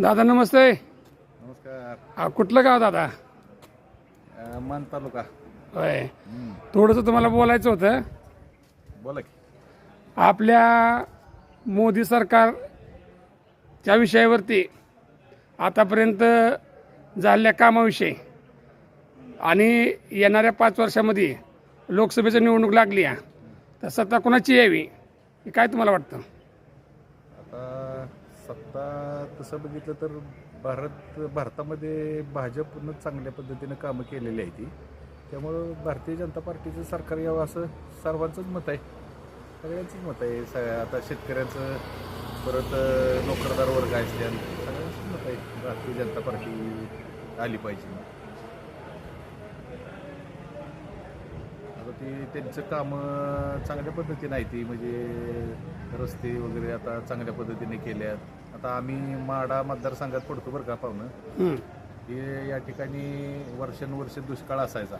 दादा नमस्ते. नमस्कार. कुठलं गाव दादा? मान तालुका. होय. थोडंसं तुम्हाला बोलायचं होतं. बोला की. आपल्या मोदी सरकारच्या विषयावरती आतापर्यंत झालेल्या कामाविषयी आणि येणाऱ्या पाच वर्षामध्ये लोकसभेची निवडणूक लागली आहे तर सत्ता कोणाची यावी हे काय तुम्हाला वाटतं? सत्ता तसं बघितलं तर भारत भारतामध्ये भाजपनं चांगल्या पद्धतीनं कामं केलेली आहे ती त्यामुळं भारतीय जनता पार्टीचं सरकार यावं असं सर्वांचंच मत आहे. सगळ्यांचंच मत आहे. स आता शेतकऱ्यांचं परत नोकरदार वर्ग असल्यानं सगळ्यांचंच मत आहे. भारतीय जनता पार्टी आली पाहिजे आता ती त्यांचं कामं चांगल्या पद्धतीने आहे ती. म्हणजे रस्ते वगैरे आता चांगल्या पद्धतीने केल्यात. आता आम्ही माडा मतदारसंघात पडतो बरं का पाहुणं. हं. या ठिकाणी वर्षानुवर्ष दुष्काळ असायचा.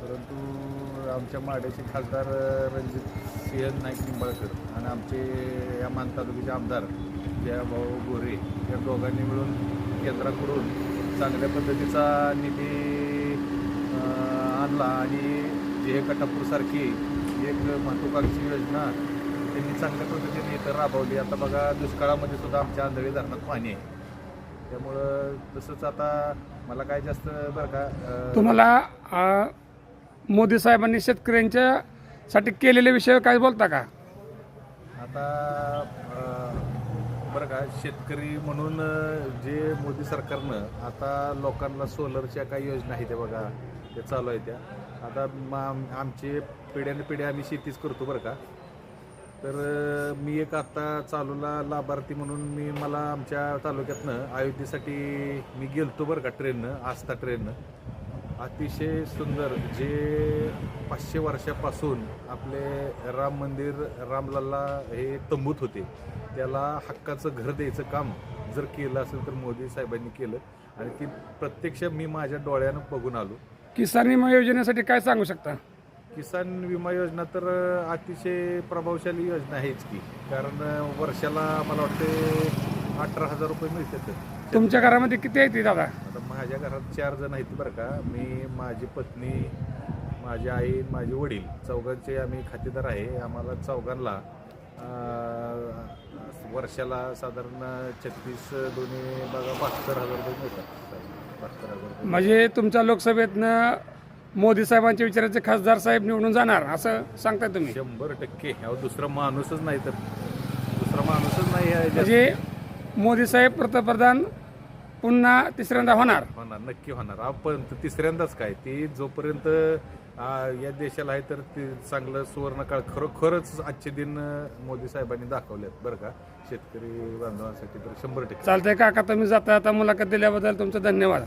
परंतु आमच्या माड्याचे खासदार रणजित सिंह नाईक निंबाळकर आणि आमचे या मान तालुक्याचे आमदार त्या भाऊ गोरे या दोघांनी मिळून केंद्राकडून चांगल्या पद्धतीचा निधी आणला आणि जे कटापूरसारखी एक महत्वाकांक्षी योजना त्यांनी चांगल्या पद्धतीने इथं राबवली. आता बघा दुष्काळामध्ये सुद्धा आमच्या आंधळी धरणात पाणी आहे. त्यामुळं तसंच आता मला काय जास्त बरं का तुम्हाला मोदी साहेबांनी शेतकऱ्यांच्या साठी केलेल्या विषयावर काय बोलता का? आता बरं का शेतकरी म्हणून जे मोदी सरकारनं आता लोकांना सोलरच्या काही योजना आहेत त्या बघा त्या चालू आहेत त्या. आता मा- आमचे पिढ्याने पिढ्या आम्ही शेतीच करतो बरं का. तर मी एक आत्ता चालूला लाभार्थी म्हणून मी मला आमच्या तालुक्यातनं अयोध्येसाठी मी गेलतो बरं का ट्रेननं आस्था ट्रेननं. अतिशय सुंदर जे पाचशे वर्षापासून आपले राम मंदिर रामलल्ला हे तंबूत होते. त्याला हक्काचं घर द्यायचं काम जर केलं असेल तर मोदी साहेबांनी केलं. आणि ती प्रत्यक्ष मी माझ्या डोळ्यानं बघून आलो. किसान विमा योजनेसाठी काय सांगू शकता? किसान विमा योजना तर अतिशय प्रभावशाली योजना आहेच की. कारण वर्षाला मला वाटते अठरा हजार रुपये मिळतात. तुमच्या घरामध्ये किती आहे ती दादा? आता माझ्या घरात चार जण आहेत बरं का. मी माझी पत्नी माझी आई माझे वडील. चौघांचे आम्ही खातेदार आहे. आम्हाला चौघांना वर्षाला साधारण छत्तीस दोन्ही बघा बहात्तर हजार रुपये मिळतात. म्हणजे तुमच्या लोकसभेतनं मोदी साहेबांच्या विचाराचे खासदार साहेब निवडून जाणार असं सांगताय तुम्ही? शंभर टक्के. दुसरा माणूसच नाही तर. दुसरा माणूसच नाही आहे. ज्या- म्हणजे मोदी साहेब पंतप्रधान पुन्हा तिसऱ्यांदा होणार? होणार नक्की होणार. आपण तिसऱ्यांदाच काय ती जोपर्यंत या देशाला आहे तर ते चांगलं सुवर्णकाळ खरोखरच आजचे दिन मोदी साहेबांनी दाखवलेत बरं का. शेतकरी बांधवांसाठी तर शंभर टक्के. चालतंय काका तुम्ही जाता आता मुलाखत दिल्याबद्दल तुमचं धन्यवाद.